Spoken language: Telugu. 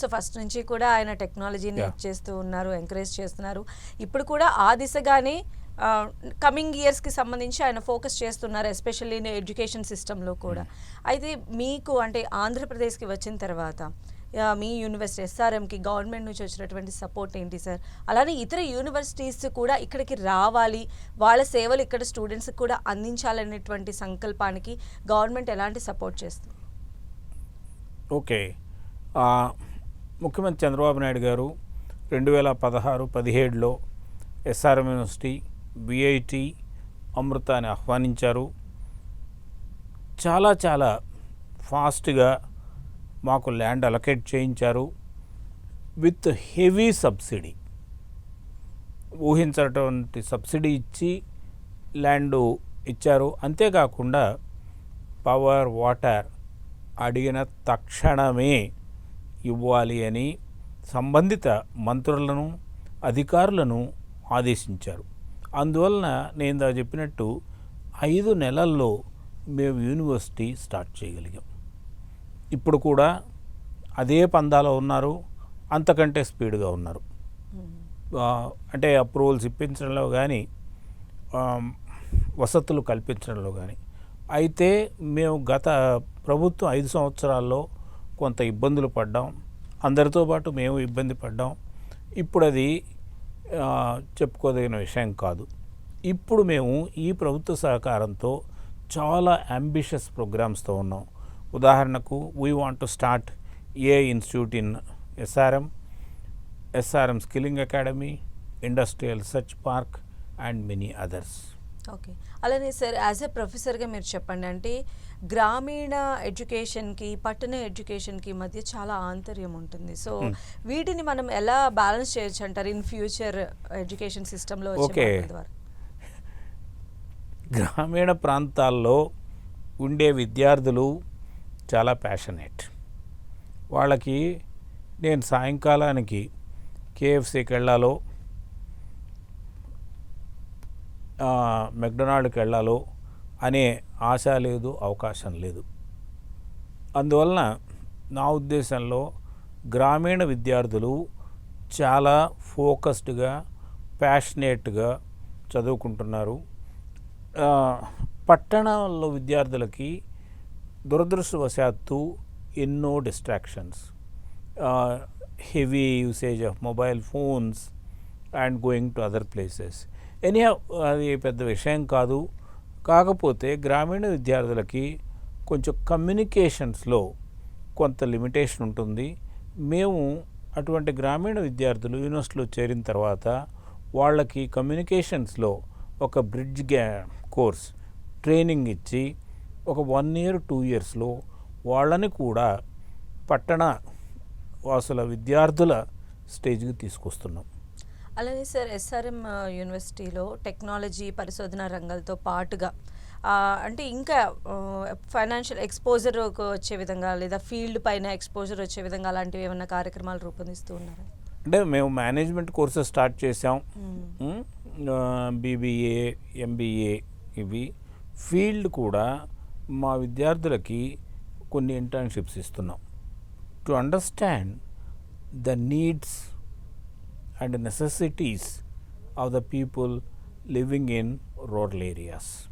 సో ఫస్ట్ నుంచి కూడా ఆయన టెక్నాలజీని. చేస్తూ ఉన్నారు ఎంకరేజ్ చేస్తున్నారు. ఇప్పుడు కూడా ఆ దిశగానే కమింగ్ ఇయర్స్కి సంబంధించి ఆయన ఫోకస్ చేస్తున్నారు ఎస్పెషల్లీ ఎడ్యుకేషన్ సిస్టంలో కూడా. అయితే మీకు అంటే ఆంధ్రప్రదేశ్కి వచ్చిన తర్వాత మీ యూనివర్సిటీ ఎస్ఆర్ఎంకి గవర్నమెంట్ నుంచి వచ్చినటువంటి సపోర్ట్ ఏంటి సార్? అలానే ఇతర యూనివర్సిటీస్ కూడా ఇక్కడికి రావాలి వాళ్ళ సేవలు ఇక్కడ స్టూడెంట్స్ కూడా అందించాలనేటువంటి సంకల్పానికి గవర్నమెంట్ ఎలాంటి సపోర్ట్ చేస్తుంది? ఓకే ముఖ్యమంత్రి చంద్రబాబు నాయుడు గారు రెండు వేల పదహారు పదిహేడులో ఎస్ఆర్ఎం యూనివర్సిటీ బిఐటి అమృత అని ఆహ్వానించారు. చాలా చాలా ఫాస్ట్గా మాకు ల్యాండ్ అలొకేట్ చేయించారు. With heavy subsidy. ఊహించటువంటి సబ్సిడీ ఇచ్చి ల్యాండ్ ఇచ్చారు. అంతేకాకుండా పవర్ వాటర్ అడిగిన తక్షణమే ఇవ్వాలి అని సంబంధిత మంత్రులను అధికారులను ఆదేశించారు. అందువలన నేను చెప్పినట్టు ఐదు నెలల్లో మేము యూనివర్సిటీ స్టార్ట్ చేయగలిగాం. ఇప్పుడు కూడా అదే పందాలో ఉన్నారు అంతకంటే స్పీడ్గా ఉన్నారు. అంటే అప్రూవల్స్ ఇప్పించడంలో కానీ వసతులు కల్పించడంలో కానీ అయితే మేము గత ప్రభుత్వం ఐదు సంవత్సరాల్లో కొంత ఇబ్బందులు పడ్డాం. అందరితో పాటు మేము ఇబ్బంది పడ్డాం. ఇప్పుడు అది చెప్పుకోదగిన విషయం కాదు. ఇప్పుడు మేము ఈ ప్రభుత్వ సహకారంతో చాలా అంబిషియస్ ప్రోగ్రామ్స్తో ఉన్నాం. ఉదాహరణకు we want to start a institute in SRM SRM skilling academy industrial search park and many others okay. అలానే సార్ యాజ్ ఎ ప్రొఫెసర్గా మీరు చెప్పండి అంటే గ్రామీణ ఎడ్యుకేషన్కి పట్టణ ఎడ్యుకేషన్కి మధ్య చాలా ఆంతర్యం ఉంటుంది. సో వీటిని మనం ఎలా బ్యాలెన్స్ చేయొచ్చు అంటారు? ఇన్ ఫ్యూచర్ ఎడ్యుకేషన్ సిస్టంలో ద్వారా. గ్రామీణ ప్రాంతాల్లో ఉండే విద్యార్థులు చాలా ప్యాషనేట్ వాళ్ళకి నేను సాయంకాలానికి కేఎఫ్సీకి వెళ్ళాలో ఆ, మెక్డొనాల్డ్కి వెళ్ళాలో అనే ఆశ లేదు అవకాశం లేదు. అందువలన నా ఉద్దేశంలో గ్రామీణ విద్యార్థులు చాలా ఫోకస్డ్గా ప్యాషనేట్గా చదువుకుంటున్నారు. పట్టణాల్లో విద్యార్థులకి దురదృష్టవశాత్తు ఎన్నో distractions. Heavy usage of mobile phones and going to other places. Any అది పెద్ద విషయం కాదు. కాకపోతే గ్రామీణ విద్యార్థులకి కొంచెం కమ్యూనికేషన్స్లో కొంత లిమిటేషన్ ఉంటుంది. మేము అటువంటి గ్రామీణ విద్యార్థులు యూనివర్సిటీలో చేరిన తర్వాత వాళ్ళకి కమ్యూనికేషన్స్లో ఒక బ్రిడ్జ్ గ్యా కోర్స్ ట్రైనింగ్ ఇచ్చి ఒక వన్ ఇయర్ టూ ఇయర్స్లో వాళ్ళని కూడా పట్టణ వాసుల విద్యార్థుల స్టేజ్కి తీసుకొస్తున్నాం. అలానే సార్ ఎస్ఆర్ఎం యూనివర్సిటీలో టెక్నాలజీ పరిశోధన రంగాలతో పాటుగా అంటే ఇంకా ఫైనాన్షియల్ ఎక్స్పోజర్ వచ్చే విధంగా లేదా ఫీల్డ్ పైన ఎక్స్పోజర్ వచ్చే విధంగా అలాంటివి ఏమైనా కార్యక్రమాలు రూపొందిస్తూ ఉన్నారా? అంటే మేము మేనేజ్మెంట్ కోర్సెస్ స్టార్ట్ చేసాం. బీబీఏ ఎంబీఏ ఇవి. ఫీల్డ్ కూడా మా విద్యార్థులకి కొన్ని ఇంటర్న్షిప్స్ ఇస్తున్నాం. To understand the needs and necessities of the people living in rural areas.